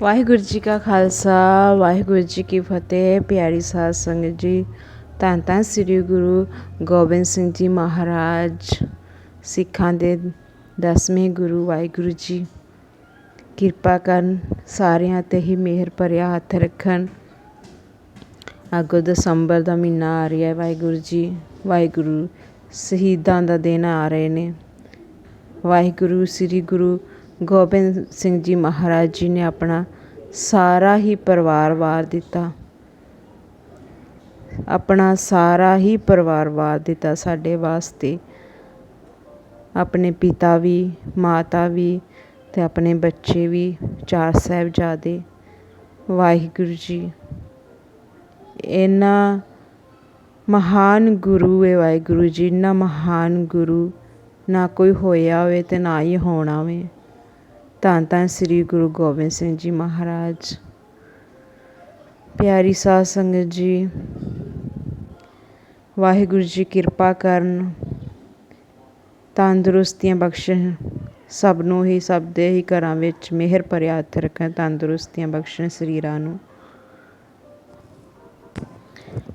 ਵਾਹਿਗੁਰੂ ਜੀ ਕਾ ਖਾਲਸਾ, ਵਾਹਿਗੁਰੂ ਜੀ ਕੀ ਫਤਿਹ, ਪਿਆਰੀ ਸਾਧ ਸੰਗਤ ਜੀ। ਧੰਨ ਧੰਨ ਸ੍ਰੀ ਗੁਰੂ ਗੋਬਿੰਦ ਸਿੰਘ ਜੀ ਮਹਾਰਾਜ, ਸਿੱਖਾਂ ਦੇ ਦਸਵੇਂ ਗੁਰੂ ਵਾਹਿਗੁਰੂ ਜੀ। ਕਿਰਪਾ ਕਰਨ ਸਾਰਿਆਂ ਤੇ ਹੀ ਮਿਹਰ ਭਰਿਆ ਹੱਥ ਰੱਖਣ। ਅੱਗੋਂ ਦਸੰਬਰ ਦਾ ਮਹੀਨਾ ਆ ਰਿਹਾ ਹੈ ਵਾਹਿਗੁਰੂ ਜੀ। ਵਾਹਿਗੁਰੂ ਸ਼ਹੀਦਾਂ ਦਾ ਦਿਨ ਆ ਰਹੇ ਨੇ। ਵਾਹਿਗੁਰੂ ਸ੍ਰੀ ਗੁਰੂ ਗੋਬਿੰਦ ਸਿੰਘ ਜੀ ਮਹਾਰਾਜ ਜੀ ਨੇ ਆਪਣਾ ਸਾਰਾ ਹੀ ਪਰਿਵਾਰ ਵਾਰ ਦਿੱਤਾ। ਆਪਣਾ ਸਾਰਾ ਹੀ ਪਰਿਵਾਰ ਵਾਰ ਦਿੱਤਾ ਸਾਡੇ ਵਾਸਤੇ। ਆਪਣੇ ਪਿਤਾ ਵੀ, ਮਾਤਾ ਵੀ ਤੇ ਆਪਣੇ ਬੱਚੇ ਵੀ, ਚਾਰ ਸਾਹਿਬਜ਼ਾਦੇ, ਵਾਹਿਗੁਰੂ ਜੀ। ਇਹਨਾਂ ਮਹਾਨ ਗੁਰੂ ਹੈ ਵਾਹਿਗੁਰੂ ਜੀ, ਇੰਨਾ ਮਹਾਨ ਗੁਰੂ ਨਾ ਕੋਈ ਹੋਇਆ ਹੋਵੇ ਤੇ ਨਾ ਹੀ ਹੋਣਾ ਵੇ। ਧੰਨ ਧੰਨ ਸ੍ਰੀ ਗੁਰੂ ਗੋਬਿੰਦ ਸਿੰਘ ਜੀ ਮਹਾਰਾਜ। ਪਿਆਰੀ ਸਾਧ ਸੰਗਤ ਜੀ, ਵਾਹਿਗੁਰੂ ਜੀ ਕਿਰਪਾ ਕਰਨ, ਤੰਦਰੁਸਤੀਆਂ ਬਖਸ਼ਣ, ਸਭ ਨੂੰ ਹੀ, ਸਭ ਦੇ ਹੀ ਘਰਾਂ ਵਿੱਚ ਮਿਹਰ ਭਰਿਆ ਹੱਥ ਰੱਖਣ, ਤੰਦਰੁਸਤੀਆਂ ਬਖਸ਼ਣ ਸਰੀਰਾਂ ਨੂੰ।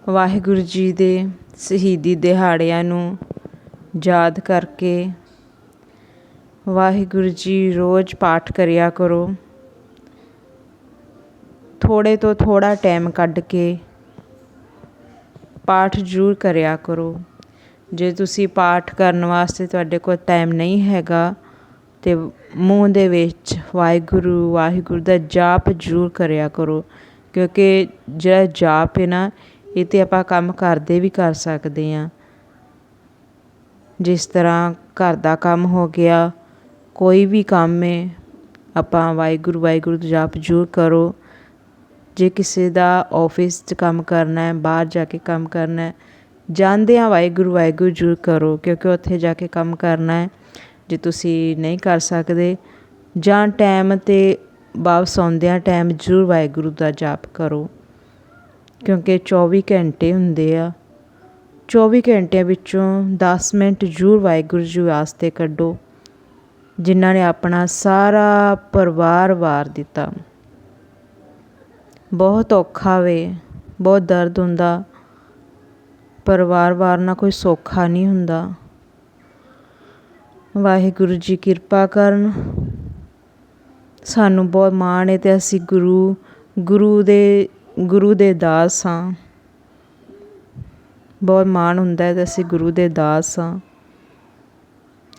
ਵਾਹਿਗੁਰੂ ਜੀ ਦੇ ਸ਼ਹੀਦੀ ਦਿਹਾੜਿਆਂ ਨੂੰ ਯਾਦ ਕਰਕੇ ਵਾਹਿਗੁਰੂ ਜੀ ਰੋਜ਼ ਪਾਠ ਕਰਿਆ ਕਰੋ। ਥੋੜੇ ਤੋਂ ਥੋੜਾ ਟਾਈਮ ਕੱਢ ਕੇ ਪਾਠ ਜ਼ਰੂਰ ਕਰਿਆ ਕਰੋ। ਜੇ ਤੁਸੀਂ ਪਾਠ ਕਰਨ ਵਾਸਤੇ ਤੁਹਾਡੇ ਕੋਲ ਟਾਈਮ ਨਹੀਂ ਹੈਗਾ, ਤੇ ਮੂੰਹ ਦੇ ਵਿੱਚ ਵਾਹਿਗੁਰੂ ਵਾਹਿਗੁਰੂ ਦਾ ਜਾਪ ਜ਼ਰੂਰ ਕਰਿਆ ਕਰੋ, ਕਿਉਂਕਿ ਜਿਹੜਾ ਜਾਪ ਹੈ ਨਾ, ਇਹ ਤੇ ਆਪਾਂ ਕੰਮ ਕਰਦੇ ਵੀ ਕਰ ਸਕਦੇ ਆ ਜਿਸ ਤਰ੍ਹਾਂ ਘਰ ਦਾ ਕੰਮ ਹੋ ਗਿਆ ਕੋਈ ਵੀ ਕੰਮ ਹੈ, ਆਪਾਂ ਵਾਹਿਗੁਰੂ ਵਾਹਿਗੁਰੂ ਦਾ ਜਾਪ ਜ਼ਰੂਰ ਕਰੋ। ਜੇ ਕਿਸੇ ਦਾ ਆਫਿਸ 'ਚ ਕੰਮ ਕਰਨਾ ਹੈ, ਬਾਹਰ ਜਾ ਕੇ ਕੰਮ ਕਰਨਾ ਹੈ ਜਾਂਦਿਆਂ ਵਾਹਿਗੁਰੂ ਵਾਹਿਗੁਰੂ ਜ਼ਰੂਰ ਕਰੋ, ਕਿਉਂਕਿ ਉੱਥੇ ਜਾ ਕੇ ਕੰਮ ਕਰਨਾ ਹੈ, ਜੇ ਤੁਸੀਂ ਨਹੀਂ ਕਰ ਸਕਦੇ, ਜਾਂ ਟਾਈਮ 'ਤੇ ਵਾਪਸ ਆਉਂਦਿਆਂ ਟਾਈਮ ਜ਼ਰੂਰ ਵਾਹਿਗੁਰੂ ਦਾ ਜਾਪ ਕਰੋ। ਕਿਉਂਕਿ 24 ਘੰਟੇ ਹੁੰਦੇ ਆ। 24 ਘੰਟਿਆਂ ਵਿੱਚੋਂ 10 ਮਿੰਟ ਜ਼ਰੂਰ ਵਾਹਿਗੁਰੂ ਜੀ ਵਾਸਤੇ ਕੱਢੋ। ਜਿਨ੍ਹਾਂ ਨੇ ਆਪਣਾ ਸਾਰਾ ਪਰਿਵਾਰ ਵਾਰ ਦਿੱਤਾ। ਬਹੁਤ ਔਖਾ ਵੇ, ਬਹੁਤ ਦਰਦ ਹੁੰਦਾ। ਪਰਿਵਾਰ ਵਾਰਨਾ ਕੋਈ ਸੌਖਾ ਨਹੀਂ ਹੁੰਦਾ। ਵਾਹਿਗੁਰੂ ਜੀ ਕਿਰਪਾ ਕਰਨ। ਸਾਨੂੰ ਬਹੁਤ ਮਾਣ ਹੈ ਤੇ ਅਸੀਂ ਗੁਰੂ ਗੁਰੂ ਦੇ ਗੁਰੂ ਦੇ ਦਾਸ ਹਾਂ। ਬਹੁਤ ਮਾਣ ਹੁੰਦਾ ਹੈ ਤੇ ਅਸੀਂ ਗੁਰੂ ਦੇ ਦਾਸ ਹਾਂ।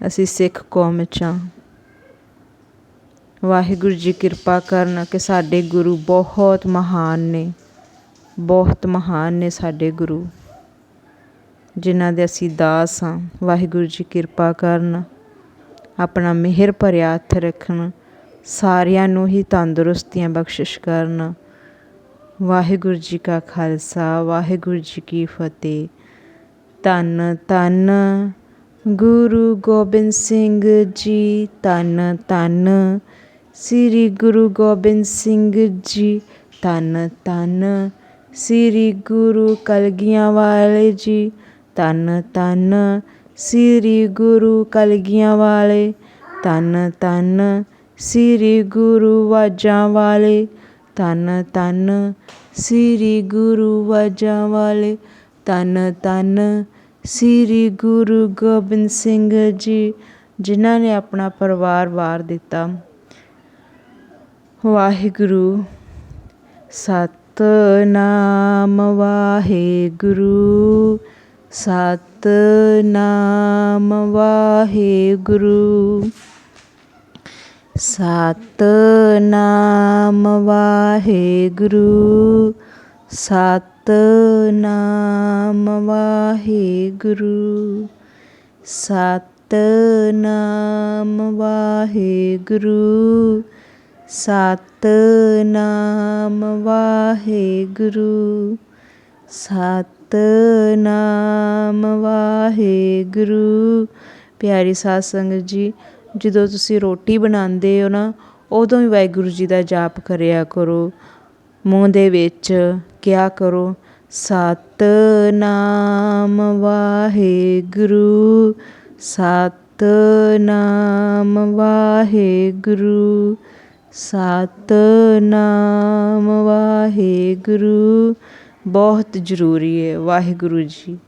ਅਸੀਂ ਸਿੱਖ ਕੌਮ ਚ ਹਾਂ। ਵਾਹਿਗੁਰੂ ਜੀ ਕਿਰਪਾ ਕਰਨ ਕਿ ਸਾਡੇ ਗੁਰੂ ਬਹੁਤ ਮਹਾਨ ਨੇ, ਬਹੁਤ ਮਹਾਨ ਨੇ ਸਾਡੇ ਗੁਰੂ, ਜਿਨ੍ਹਾਂ ਦੇ ਅਸੀਂ ਦਾਸ ਹਾਂ। ਵਾਹਿਗੁਰੂ ਜੀ ਕਿਰਪਾ ਕਰਨ, ਆਪਣਾ ਮਿਹਰ ਭਰਿਆ ਹੱਥ ਰੱਖਣ, ਸਾਰਿਆਂ ਨੂੰ ਹੀ ਤੰਦਰੁਸਤੀਆਂ ਬਖਸ਼ਿਸ਼ ਕਰਨ। ਵਾਹਿਗੁਰੂ ਜੀ ਕਾ ਖਾਲਸਾ, ਵਾਹਿਗੁਰੂ ਜੀ ਕੀ ਫਤਿਹ। ਧੰਨ ਧੰਨ। ਗੁਰੂ ਗੋਬਿੰਦ ਸਿੰਘ ਜੀ ਧੰਨ ਧੰਨ। ਸ੍ਰੀ ਗੁਰੂ ਗੋਬਿੰਦ ਸਿੰਘ ਜੀ ਧੰਨ ਧੰਨ। ਸ੍ਰੀ ਗੁਰੂ ਕਲਗੀਆਂ ਵਾਲੇ ਜੀ ਧੰਨ ਧੰਨ। ਸ੍ਰੀ ਗੁਰੂ ਕਲਗੀਆਂ ਵਾਲੇ ਧੰਨ ਧੰਨ। ਸ੍ਰੀ ਗੁਰੂ ਵਾਜਾਂ ਵਾਲੇ ਧੰਨ ਧੰਨ। ਸ੍ਰੀ ਗੁਰੂ ਵਾਜਾਂ ਵਾਲੇ ਧੰਨ ਧੰਨ। ਸ੍ਰੀ ਗੁਰੂ ਗੋਬਿੰਦ ਸਿੰਘ ਜੀ, ਜਿਨ੍ਹਾਂ ਨੇ ਆਪਣਾ ਪਰਿਵਾਰ ਵਾਰ ਦਿੱਤਾ। ਵਾਹਿਗੁਰੂ। ਸਤਨਾਮ ਵਾਹਿਗੁਰੂ। ਸਤਨਾਮ ਵਾਹਿਗੁਰੂ। ਸਤਨਾਮ ਵਾਹਿਗੁਰੂ। ਸਤਨਾਮ ਵਾਹਿਗੁਰੂ ਸਤਨਾਮ ਵਾਹਿਗੁਰੂ ਸਤਨਾਮ ਵਾਹਿਗੁਰੂ ਸਤਨਾਮ ਵਾਹਿਗੁਰੂ ਪਿਆਰੀ ਸਾਧ ਸੰਗਤ ਜੀ, ਜਦੋਂ ਤੁਸੀਂ ਰੋਟੀ ਬਣਾਉਂਦੇ ਹੋ ਨਾ, ਉਦੋਂ ਵੀ ਵਾਹਿਗੁਰੂ ਜੀ ਦਾ ਜਾਪ ਕਰਿਆ ਕਰੋ। ਮੂੰਹ ਦੇ ਵਿੱਚ ਕਿਆ ਕਰੋ? ਸਤਨਾਮ ਵਾਹਿਗੁਰੂ ਸਤਨਾਮ ਵਾਹਿਗੁਰੂ ਸਤਨਾਮ ਵਾਹਿਗੁਰੂ। ਬਹੁਤ ਜ਼ਰੂਰੀ ਹੈ ਵਾਹਿਗੁਰੂ ਜੀ।